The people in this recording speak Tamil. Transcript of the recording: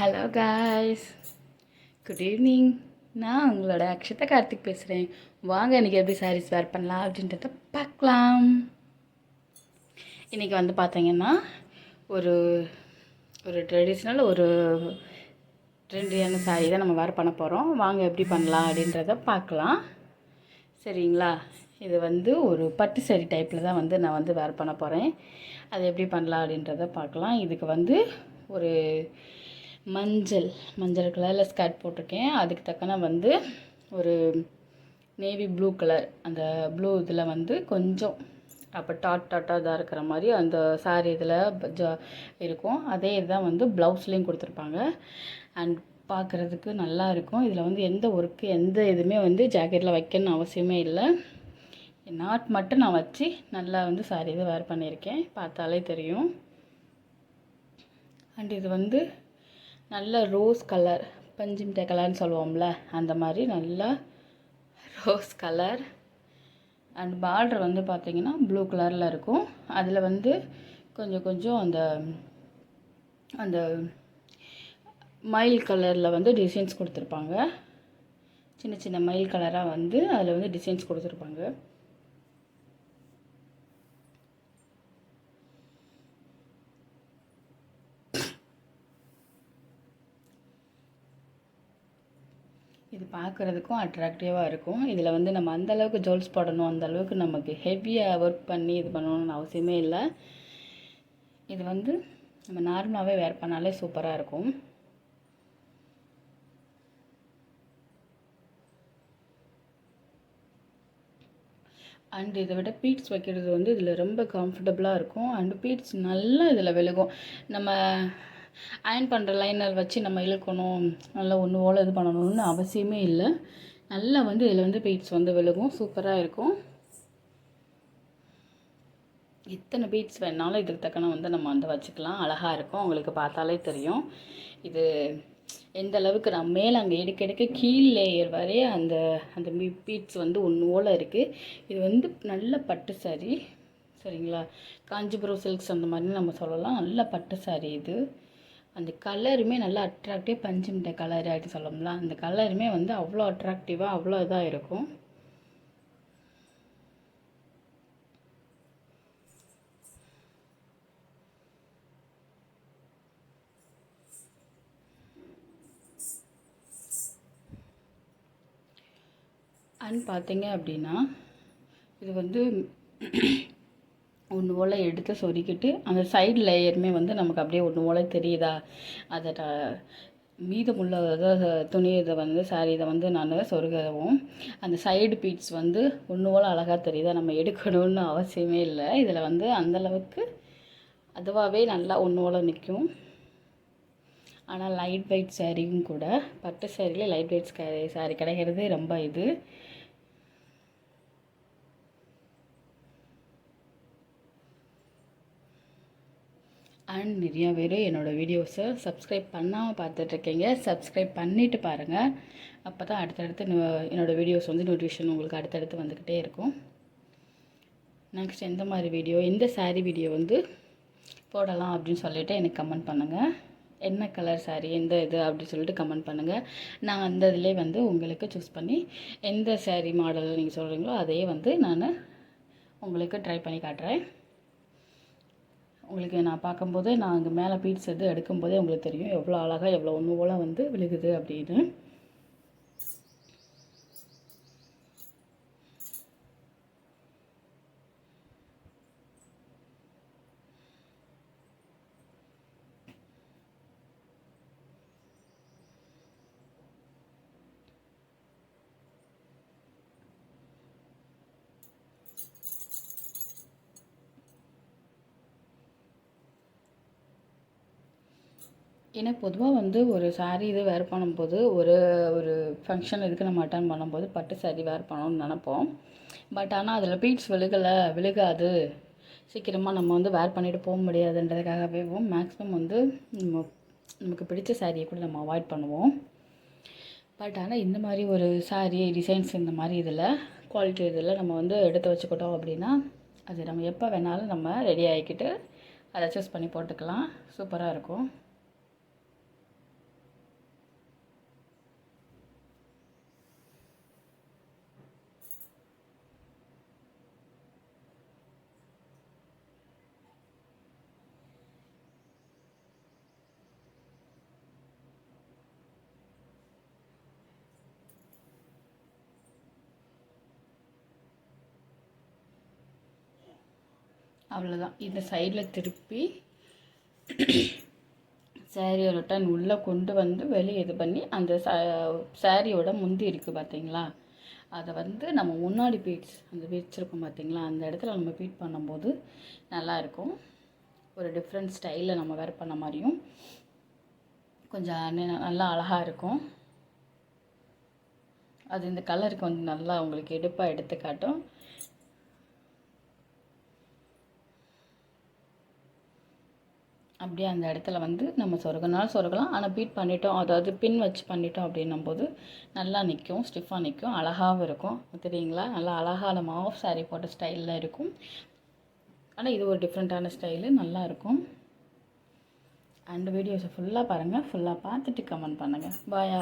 ஹலோ காய்ஸ் குட் ஈவினிங் நான் உங்களோட அக்ஷதா கார்த்திக் பேசுகிறேன் வாங்க இன்றைக்கி எப்படி சாரீஸ் வேர் பண்ணலாம் அப்படின்றத பார்க்கலாம். இன்றைக்கி வந்து பார்த்தீங்கன்னா ஒரு ஒரு ட்ரெடிஷ்னல் ஒரு ட்ரெண்டியான சாரீ தான் நம்ம வேர் பண்ண போகிறோம் வாங்க எப்படி பண்ணலாம் அப்படின்றத பார்க்கலாம். சரிங்களா? இது வந்து ஒரு பட்டு சரி டைப்பில் தான் வந்து நான் வந்து வேர் பண்ண போகிறேன் அது எப்படி பண்ணலாம் அப்படின்றத பார்க்கலாம். இதுக்கு வந்து ஒரு மஞ்சள் மஞ்சள் கலரில் ஸ்கர்ட் போட்டிருக்கேன். அதுக்கு தக்கன வந்து ஒரு நேவி ப்ளூ கலர் அந்த ப்ளூ இதில் வந்து கொஞ்சம் அப்போ டாட் டாட்டாக இதாக இருக்கிற மாதிரி அந்த சாரீ இதில் ஜ இருக்கும். அதே இதுதான் வந்து ப்ளவுஸ்லேயும் கொடுத்துருப்பாங்க. அண்ட் பார்க்குறதுக்கு நல்லா இருக்கும். இதில் வந்து எந்த ஒர்க்கு எந்த இதுவுமே வந்து ஜாக்கெட்டில் வைக்கணும்னு அவசியமே இல்லை. நாட் மட்டும் நான் வச்சு நல்லா வந்து சாரீ இது வேர் பண்ணியிருக்கேன். பார்த்தாலே தெரியும். அண்ட் இது வந்து நல்ல ரோஸ் கலர் பஞ்சு மிட்டாய் கலர்னு சொல்லுவோம்ல அந்த மாதிரி நல்லா ரோஸ் கலர். அண்ட் பார்டர் வந்து பார்த்தீங்கன்னா ப்ளூ கலரில் இருக்கும். அதில் வந்து கொஞ்சம் கொஞ்சம் அந்த அந்த மயில் கலரில் வந்து டிசைன்ஸ் கொடுத்துருப்பாங்க. சின்ன சின்ன மயில் கலராக வந்து அதில் வந்து டிசைன்ஸ் கொடுத்துருப்பாங்க. இது பார்க்குறதுக்கும் அட்ராக்டிவாக இருக்கும். இதில் வந்து நம்ம அந்தளவுக்கு ஜுவல்ஸ் போடணும். அந்த அளவுக்கு நமக்கு ஹெவியாக ஒர்க் பண்ணி இது பண்ணணும்னு அவசியமே இல்லை. இது வந்து நம்ம நார்மலாகவே வேர் பண்ணாலே சூப்பராக இருக்கும். அண்ட் இதை விட பீட்ஸ் வைக்கிறது வந்து இதில் ரொம்ப கம்ஃபர்டபுளாக இருக்கும். அண்டு பீட்ஸ் நல்லா இதில் விழுகும். நம்ம அயன் பண்ணுற லைனர் வச்சு நம்ம இழுக்கணும். நல்லா ஒன்று போல் இது பண்ணணும்னு அவசியமே இல்லை. நல்லா வந்து இதில் வந்து பீட்ஸ் வந்து விழுகும். சூப்பராக இருக்கும். எத்தனை பீட்ஸ் வேணாலும் இதுக்கு தக்கன வந்து நம்ம வந்து வச்சுக்கலாம். அழகாக இருக்கும். உங்களுக்கு பார்த்தாலே தெரியும். இது எந்த அளவுக்கு நான் மேலே அங்கே எடுக்க எடுக்க கீழ் லேயர் வரைய அந்த அந்த பீட்ஸ் வந்து ஒன்று ஓலை இருக்குது இது வந்து நல்ல பட்டு சாரி சரிங்களா? காஞ்சிபுரம் சில்க்ஸ் அந்த மாதிரி நம்ம சொல்லலாம். நல்ல பட்டு சாரி இது. அந்த கலருமே நல்லா அட்ராக்டிவ் பஞ்சு மிட்டாய் கலர் ஆகிட்டு சொல்லணும்ல அந்த கலருமே வந்து அவ்வளோ அட்ராக்டிவாக அவ்வளோ இதாக இருக்கும். அண்ட் பார்த்தீங்க அப்படின்னா இது வந்து ஒன்று போல் எடுத்து சொருக்கிட்டு அந்த சைடு லேயருமே வந்து நமக்கு அப்படியே ஒன்று போல் தெரியுதா? அதை ட- மீதமுள்ள அதாவது துணி இதை வந்து சாரி இதை வந்து நான் சொருகவும். அந்த சைடு பீட்ஸ் வந்து ஒன்று போல் அழகாக தெரியுதா? நம்ம எடுக்கணும்னு அவசியமே இல்லை. இதில் வந்து அந்தளவுக்கு அதுவாகவே நல்லா ஒன்று போல் நிற்கும். ஆனால் லைட் வெயிட் சாரியும் கூட பட்டு சாரியில் லைட் வெயிட் சாரி கிடைக்கிறது ரொம்ப இது. அண்ட் நிறையா பேர் என்னோடய வீடியோஸை சப்ஸ்கிரைப் பண்ணாமல் பார்த்துட்ருக்கீங்க. சப்ஸ்கிரைப் பண்ணிவிட்டு பாருங்கள் அப்போ தான் அடுத்தடுத்து என்னோடய வீடியோஸ் வந்து நோட்டிஃபிகேஷன் உங்களுக்கு அடுத்தடுத்து வந்துக்கிட்டே இருக்கும். நெக்ஸ்ட் எந்த மாதிரி வீடியோ எந்த சாரீ வீடியோ வந்து போடலாம் அப்படின்னு சொல்லிவிட்டு எனக்கு கமெண்ட் பண்ணுங்கள் என்ன கலர் சாரீ எந்த இது அப்படின்னு சொல்லிட்டு கமெண்ட் பண்ணுங்கள் நான் அந்த இதிலே வந்து உங்களுக்கு சூஸ் பண்ணி எந்த சாரீ மாடல் நீங்கள் சொல்கிறீங்களோ அதையே வந்து நான் உங்களுக்கு ட்ரை பண்ணி காட்டுறேன். உங்களுக்கு நான் பார்க்கும்போது நான் அங்கே மேலே பீட்ஸ் எது எடுக்கும்போதே உங்களுக்கு தெரியும் எவ்வளோ அழகாக எவ்வளோ ஒன்று போல் வந்து விழுகுது அப்படின்னு. ஏன்னா பொதுவாக வந்து ஒரு சாரீ இது வேர் பண்ணும்போது ஒரு ஒரு ஃபங்க்ஷன் இதுக்கு நம்ம அட்டன் பண்ணும்போது பட்டு சாரீ வேர் பண்ணணும்னு நினப்போம். பட் ஆனால் அதில் பீட்ஸ் விழுகலை விழுகாது. சீக்கிரமாக நம்ம வந்து வேர் பண்ணிட்டு போக முடியாதுன்றதுக்காகவே மேக்ஸிமம் வந்து நம்ம நமக்கு பிடிச்ச சாரியை கூட நம்ம அவாய்ட் பண்ணுவோம். பட் ஆனால் இந்த மாதிரி ஒரு சாரீ டிசைன்ஸ் இந்த மாதிரி இதில் குவாலிட்டி இதில் நம்ம வந்து எடுத்து வச்சுக்கிட்டோம் அப்படின்னா அது நம்ம எப்போ வேணாலும் நம்ம ரெடி ஆகிக்கிட்டு அதை சூஸ் பண்ணி போட்டுக்கலாம். சூப்பராக இருக்கும். அவ்வளோதான் இந்த சைடில் திருப்பி சேரீயை ரிட்டன் உள்ளே கொண்டு வந்து வெளியே இது பண்ணி அந்த ச முந்தி இருக்குது பார்த்தீங்களா அதை வந்து நம்ம முன்னாடி பீட்ஸ் அந்த வச்சுருக்கோம் பார்த்தீங்களா அந்த இடத்துல நம்ம பீட் பண்ணும்போது நல்லாயிருக்கும் ஒரு டிஃப்ரெண்ட் ஸ்டைலில் நம்ம வேர் பண்ண மாதிரியும் கொஞ்சம் நல்லா அழகாக இருக்கும். அது இந்த கலருக்கு வந்து நல்லா உங்களுக்கு எடுப்பாக எடுத்து காட்டும் அப்படியே அந்த இடத்துல வந்து நம்ம சொருகினாலும் சொருகலாம். ஆனால் பீட் பண்ணிட்டோம் அதாவது பின் வச்சு பண்ணிட்டோம் அப்படின்னும் போது நல்லா நிற்கும் ஸ்டிஃபாக நிற்கும் அழகாகவும் இருக்கும். தெரியுங்களா? நல்லா அழகான மாஃப் saree போட்ட ஸ்டைலில் இருக்கும். ஆனால் இது ஒரு டிஃப்ரெண்ட்டான ஸ்டைலு நல்லா இருக்கும். அண்ட் வீடியோஸை ஃபுல்லாக பாருங்கள் ஃபுல்லாக பார்த்துட்டு கமெண்ட் பண்ணுங்கள் பாய்